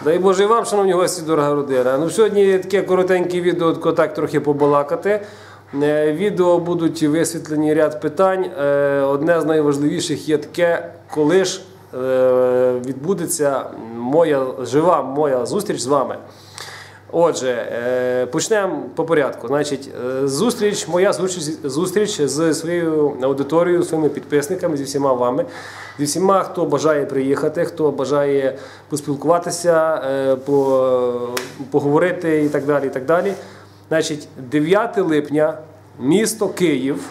Дай Боже і вам, шановні гості, дорога родина. Ну, сьогодні таке коротеньке відео, так трохи побалакати. Е, Відео будуть висвітлені ряд питань. Е, Одне з найважливіших є таке, коли ж е, відбудеться моя жива моя зустріч з вами. Отже, е, почнемо по порядку. Значить, е, зустріч, моя зустріч, зустріч з своєю аудиторією, своїми підписниками, зі всіма вами, зі всіма, хто бажає приїхати, хто бажає поспілкуватися, е, по, поговорити і так далі. І так далі. Значить, 9 липня, місто Київ,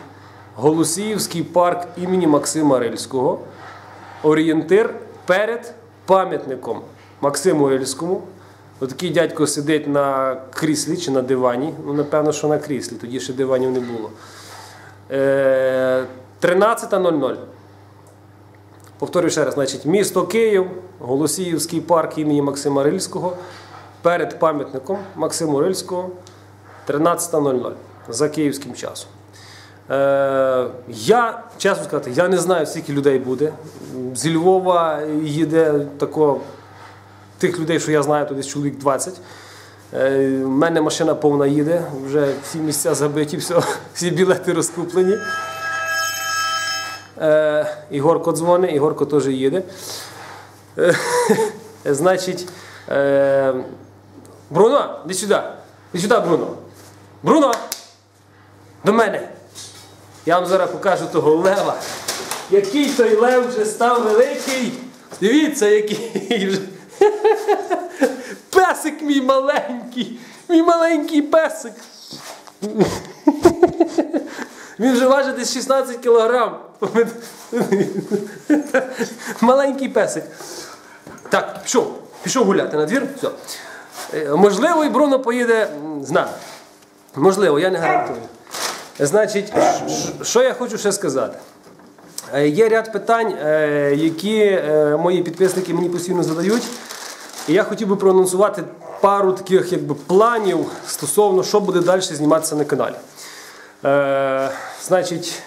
Голосіївський парк імені Максима Рильського, орієнтир перед пам'ятником Максиму Рильському. Отакий дядько сидить на кріслі чи на дивані. Ну, напевно, що на кріслі, тоді ще диванів не було. Е, 13.00. Повторюю ще раз, значить, місто Київ, Голосіївський парк імені Максима Рильського. Перед пам'ятником Максиму Рильського 13.00 за київським часом. Е, я, чесно сказати, я не знаю, скільки людей буде. Зі Львова їде тако тих людей, що я знаю, то десь чоловік 20. Е, У мене машина повна їде, вже всі місця забиті, все, всі білети розкуплені. Е, Ігорко дзвонить, Ігорко теж їде. Е, значить, е, Бруно, іди сюди. Іди сюди, Бруно. Бруно! До мене. Я вам зараз покажу того лева. Який той лев вже став великий. Дивіться, який вже. Песик мій маленький, мій маленький песик. Він вже важить десь 16 кілограм. Маленький песик. Так, пішов, пішов гуляти на двір. Все. Можливо, і Бруно поїде з нами. Можливо, я не гарантую. Значить, що я хочу ще сказати? Е, Є ряд питань, е, які е, мої підписники мені постійно задають. І я хотів би проанонсувати пару таких якби, планів стосовно, що буде далі зніматися на каналі. Е, значить,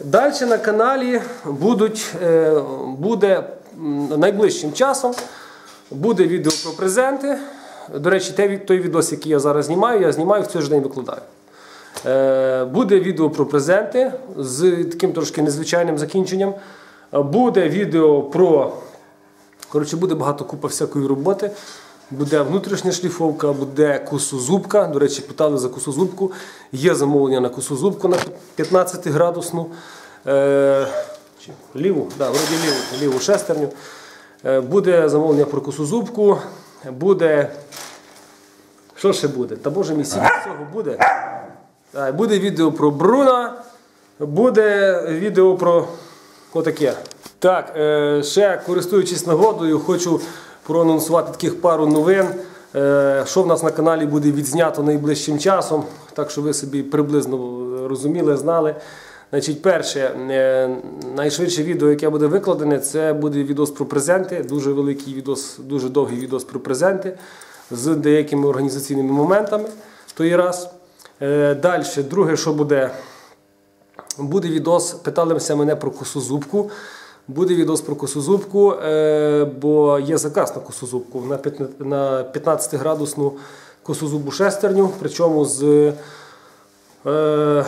далі на каналі будуть, е, буде найближчим часом буде відео про презенти. До речі, від- той відос, який я зараз знімаю, я знімаю в цей же день викладаю. Е, Буде відео про презенти з таким трошки незвичайним закінченням. Буде відео про. Коротше, буде багато купа всякої роботи. Буде внутрішня шліфовка, буде косозубка. До речі, питали за косозубку. Є замовлення на косозубку на 15 градусну. Е, ліву, да, вроді ліву, ліву шестерню. Е, буде замовлення про косозубку. Буде. Що ще буде? Та боже мій стільки цього буде. Так, буде відео про Бруна, буде відео про отаке. Так, е, ще користуючись нагодою, хочу проанонсувати таких пару новин, е, що в нас на каналі буде відзнято найближчим часом, так що ви собі приблизно розуміли, знали. Значить, перше, е, найшвидше відео, яке буде викладене, це буде відос про презенти. Дуже великий відос, дуже довгий відос про презенти з деякими організаційними моментами. То є раз. Далі, друге, що буде, буде відос, питалися мене про косозубку. Буде відос про косозубку, е, бо є заказ на косозубку на 15-градусну косозубу шестерню, причому з е,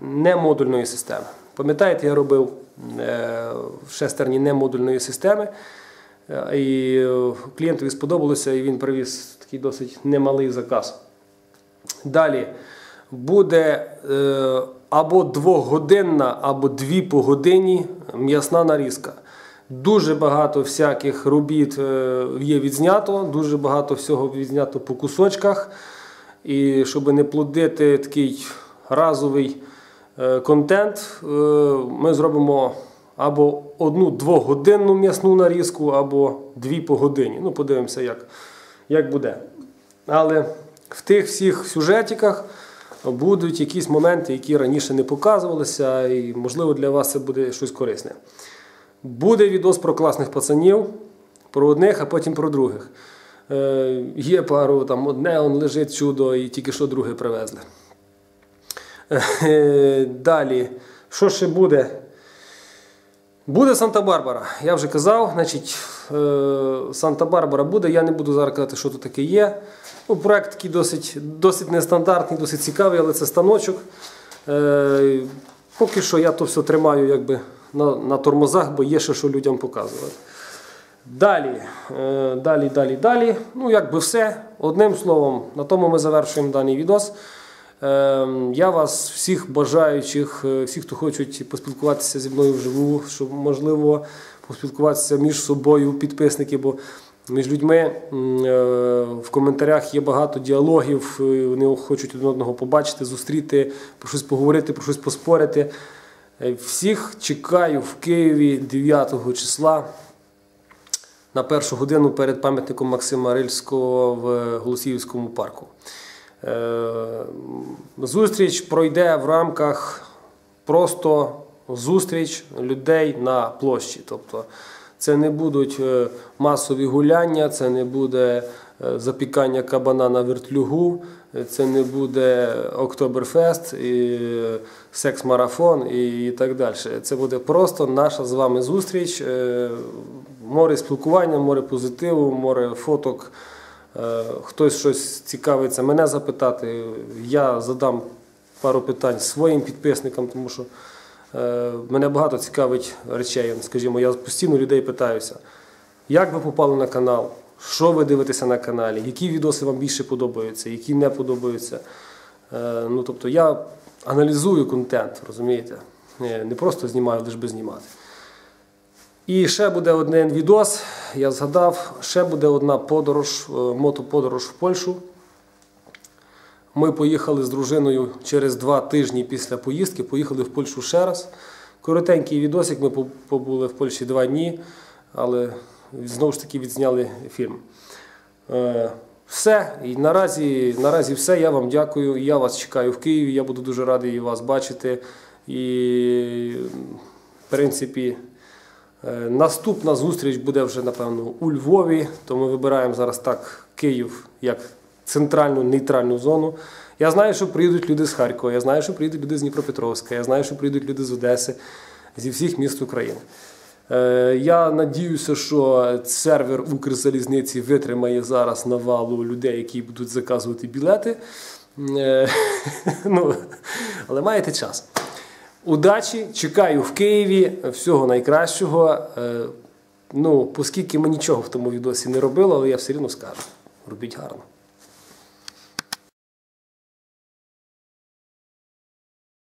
немодульної системи. Пам'ятаєте, я робив е, в шестерні немодульної системи, і клієнтові сподобалося, і він привіз такий досить немалий заказ. Далі буде або двогодинна, або дві по годині м'ясна нарізка. Дуже багато всяких робіт е, є відзнято, дуже багато всього відзнято по кусочках. І щоб не плодити такий разовий е, контент, е, ми зробимо або одну двогодинну м'ясну нарізку, або дві по годині. Ну, подивимося, як, як буде. Але в тих всіх сюжетиках будуть якісь моменти, які раніше не показувалися, і, можливо, для вас це буде щось корисне. Буде відос про класних пацанів, про одних, а потім про других. Е, є пару, там одне он лежить чудо, і тільки що друге привезли. Е, далі, що ще буде? Буде Санта-Барбара. Я вже казав, значить, е, Санта-Барбара буде. Я не буду зараз казати, що тут таке є. Ну, проект такий досить, досить нестандартний, досить цікавий, але це станочок. Е, Поки що я то все тримаю якби, на, на тормозах, бо є ще що людям показувати. Далі, е, далі, далі, далі. Ну, якби все. Одним словом, на тому ми завершуємо даний відос. Е, Я вас всіх бажаючих, е, всіх, хто хочуть поспілкуватися зі мною вживу, щоб можливо поспілкуватися між собою, підписники, бо між людьми е, в коментарях є багато діалогів, е, вони хочуть один одного побачити, зустріти, про щось поговорити, про щось поспорити. Всіх чекаю в Києві 9 числа на першу годину перед пам'ятником Максима Рильського в Голосіївському парку. Е, Зустріч пройде в рамках просто зустріч людей на площі. Тобто це не будуть е, масові гуляння, це не буде е, запікання кабана на вертлюгу, це не буде Октоберфест, і секс-марафон і, так далі. Це буде просто наша з вами зустріч. Море спілкування, море позитиву, море фоток. Е, Хтось щось цікавиться мене запитати. Я задам пару питань своїм підписникам, тому що е, мене багато цікавить речей. Скажімо, я постійно людей питаюся, як ви попали на канал, що ви дивитеся на каналі, які відоси вам більше подобаються, які не подобаються. Е, Ну, тобто я аналізую контент, розумієте? Не просто знімаю, лише би знімати. І ще буде один відос, я згадав, ще буде одна подорож, е, мотоподорож в Польщу. Ми поїхали з дружиною через два тижні після поїздки, поїхали в Польщу ще раз. Коротенький відосик, ми побули в Польщі два дні, але знову ж таки відзняли фільм. Е, Все, і наразі, наразі все. Я вам дякую. Я вас чекаю в Києві. Я буду дуже радий вас бачити. І, в принципі, наступна зустріч буде вже, напевно, у Львові. То ми вибираємо зараз так Київ як центральну нейтральну зону. Я знаю, що приїдуть люди з Харкова, я знаю, що приїдуть люди з Дніпропетровська, я знаю, що приїдуть люди з Одеси, зі всіх міст України. Е, Я надіюся, що сервер Укрзалізниці витримає зараз навалу людей, які будуть заказувати білети. Е, Ну, але маєте час. Удачі, чекаю в Києві, всього найкращого. Е, Ну, оскільки ми нічого в тому відосі не робили, але я все одно скажу. Робіть гарно.